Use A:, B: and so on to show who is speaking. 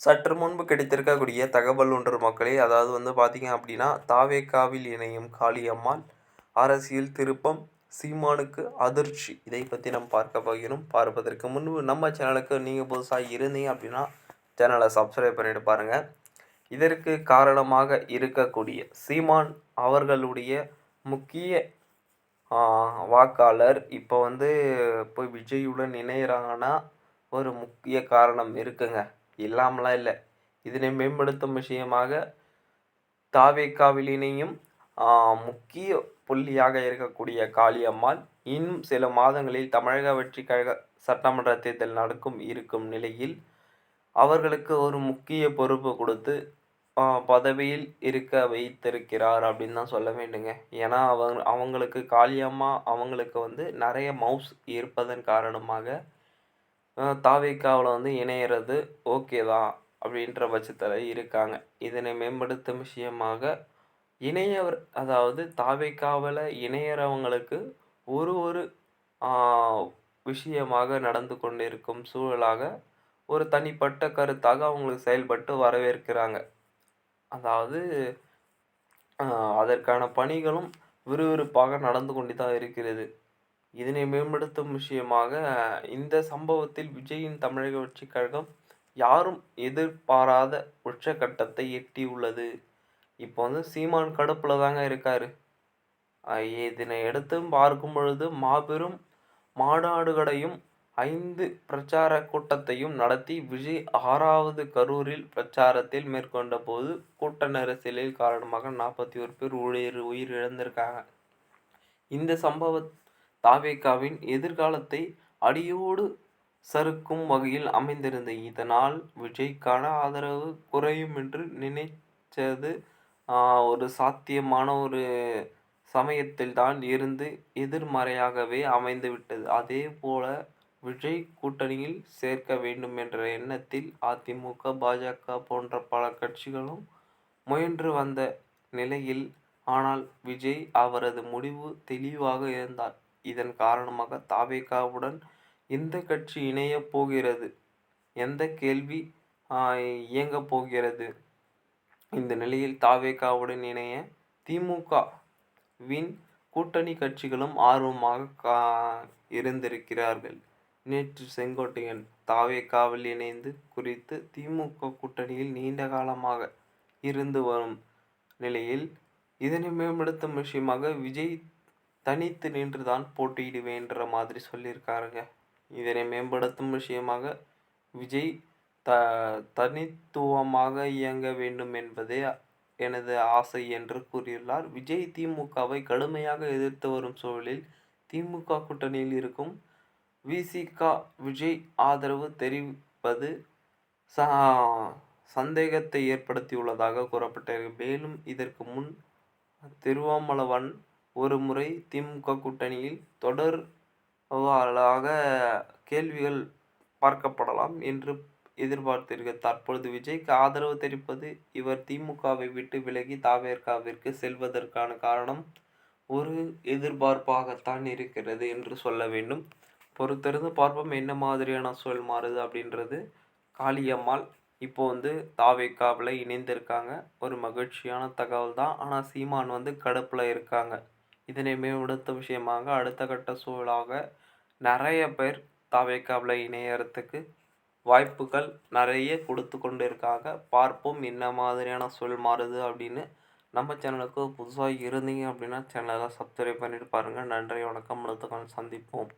A: சற்று முன்பு கிடைத்திருக்கக்கூடிய தகவல் ஒன்று மக்களே. அதாவது வந்து பார்த்தீங்க அப்படின்னா தாவேக்காவில் இணையும் காளியம்மாள் அரசியல் திருப்பம் சீமானுக்கு அதிர்ச்சி. இதை பற்றி நம்ம பார்க்க போகிறோம். பார்ப்பதற்கு முன்பு நம்ம சேனலுக்கு நீங்கள் புதுசாக இருந்தீங்க அப்படின்னா சேனலை சப்ஸ்கிரைப் பண்ணிட்டு பாருங்கள் இதற்கு காரணமாக இருக்கக்கூடிய சீமான் அவர்களுடைய முக்கிய வாக்காளர் இப்போ வந்து போய் விஜயுடன் இணையிறாங்கன்னா ஒரு முக்கிய காரணம் இருக்குங்க. இல்லாமலாம் இல்லை. இதனை மேம்படுத்தும் விஷயமாக தாவேக்காவிலினையும் முக்கிய புள்ளியாக இருக்கக்கூடிய காளியம்மாள் இன்னும் சில மாதங்களில் தமிழக வெற்றி கழக சட்டமன்ற தேர்தல் நடக்கும் இருக்கும் நிலையில் அவர்களுக்கு ஒரு முக்கிய பொறுப்பு கொடுத்து பதவியில் இருக்க வைத்திருக்கிறார் அப்படின்னு தான் சொல்ல வேண்டுங்க. ஏன்னா அவங்க அவங்களுக்கு காளியம்மா அவங்களுக்கு வந்து நிறைய மவுஸ் இருப்பதன் காரணமாக தாவேக்காவில் வந்து இணையிறது ஓகே தான் அப்படின்ற பட்சத்தில் இருக்காங்க. இதனை மேம்படுத்தும் விஷயமாக இணையவர் அதாவது தாவேக்காவில் இணையறவங்களுக்கு ஒரு ஒரு விஷயமாக நடந்து கொண்டிருக்கும் சூழலாக ஒரு தனிப்பட்ட கருத்தாக அவங்களுக்கு செயல்பட்டு வரவேற்கிறாங்க. அதாவது அதற்கான பணிகளும் விறுவிறுப்பாக நடந்து கொண்டு தான் இருக்கிறது. இதனை மேம்படுத்தும் விஷயமாக இந்த சம்பவத்தில் விஜயின் தமிழக வெற்றிக் கழகம் யாரும் எதிர்பாராத உச்சக்கட்டத்தை எட்டியுள்ளது. இப்போ வந்து சீமான் கடுப்பில் தாங்க இருக்கார். இதனை எடுத்து பார்க்கும் பொழுது மாபெரும் மாநாடுகளையும் ஐந்து பிரச்சார கூட்டத்தையும் நடத்தி விஜய் ஆறாவது கரூரில் பிரச்சாரத்தில் மேற்கொண்ட போது கூட்ட நெரிசலில் காரணமாக நாற்பத்தி ஒரு பேர் உயிர் உயிர் இழந்திருக்காங்க இந்த சம்பவத் தாவேக்காவின் எதிர்காலத்தை அடியோடு சறுக்கும் வகையில் அமைந்திருந்த இதனால் விஜய்க்கான ஆதரவு குறையும் என்று நினைச்சது ஒரு சாத்தியமான ஒரு சமயத்தில் தான் இருந்து எதிர்மறையாகவே அமைந்துவிட்டது. அதே போல விஜய் கூட்டணியில் சேர்க்க வேண்டும் என்ற எண்ணத்தில் அதிமுக பாஜக போன்ற பல கட்சிகளும் முயன்று வந்த நிலையில் ஆனால் விஜய் அவரது முடிவு தெளிவாக இருந்தார். இதன் காரணமாக தாவேகாவுடன் எந்த கட்சி இணையப் போகிறது? எந்த கேள்வி இயங்கப் போகிறது? இந்த நிலையில் தாவேகாவுடன் இணைய திமுக வின் கூட்டணி கட்சிகளும் ஆர்வமாக கா இருந்திருக்கிறார்கள். நேற்று செங்கோட்டையன் தாவேகாவில் இணைந்து குறித்து திமுக கூட்டணியில் நீண்ட காலமாக இருந்து வரும் நிலையில் இதனை மேம்படுத்தும் விஷயமாக விஜய் தனித்து நின்று தான் போட்டியிடுவேன்ற மாதிரி சொல்லியிருக்காருங்க. இதனை மேம்படுத்தும் விஷயமாக விஜய் த தனித்துவமாக இயங்க வேண்டும் என்பதே எனது ஆசை என்று கூறியுள்ளார். விஜய் திமுகவை கடுமையாக எதிர்த்து வரும் சூழலில் திமுக கூட்டணியில் இருக்கும் விசிகா விஜய் ஆதரவு தெரிவிப்பது ச சந்தேகத்தை ஏற்படுத்தியுள்ளதாக கூறப்பட்டிருக்கு. மேலும் இதற்கு முன் திருவாமலவன் ஒரு முறை திமுக கூட்டணியில் தொடர்வாளாக கேள்விகள் பார்க்கப்படலாம் என்று எதிர்பார்த்தீர்கள் தற்பொழுது விஜய்க்கு ஆதரவு தெரிவிப்பது இவர் திமுகவை விட்டு விலகி தாவேர்காவிற்கு செல்வதற்கான காரணம் ஒரு எதிர்பார்ப்பாகத்தான் இருக்கிறது என்று சொல்ல வேண்டும். பொறுத்திருந்து பார்ப்போம் என்ன மாதிரியான சொல் மாறுது அப்படின்றது. காளியம்மாள் இப்போ வந்து தாவேக்காவில் இணைந்திருக்காங்க. ஒரு மகிழ்ச்சியான தகவல் தான் ஆனால் சீமான் வந்து கடுப்பில் இருக்காங்க. இதனை மேம்படுத்த விஷயமாக அடுத்த கட்ட சூழலாக நிறைய பேர் தாவேக்காவில் இணையறதுக்கு வாய்ப்புகள் நிறைய கொடுத்து கொண்டு இருக்காங்க பார்ப்போம் என்ன மாதிரியான சொல் மாறுது அப்படின்னு. நம்ம சேனலுக்கு புதுசாக இருந்தீங்க அப்படின்னா சேனலை சப்ஸ்கிரைப் பண்ணிட்டு பாருங்கள் நன்றி வணக்கம். அடுத்த சந்திப்போம்.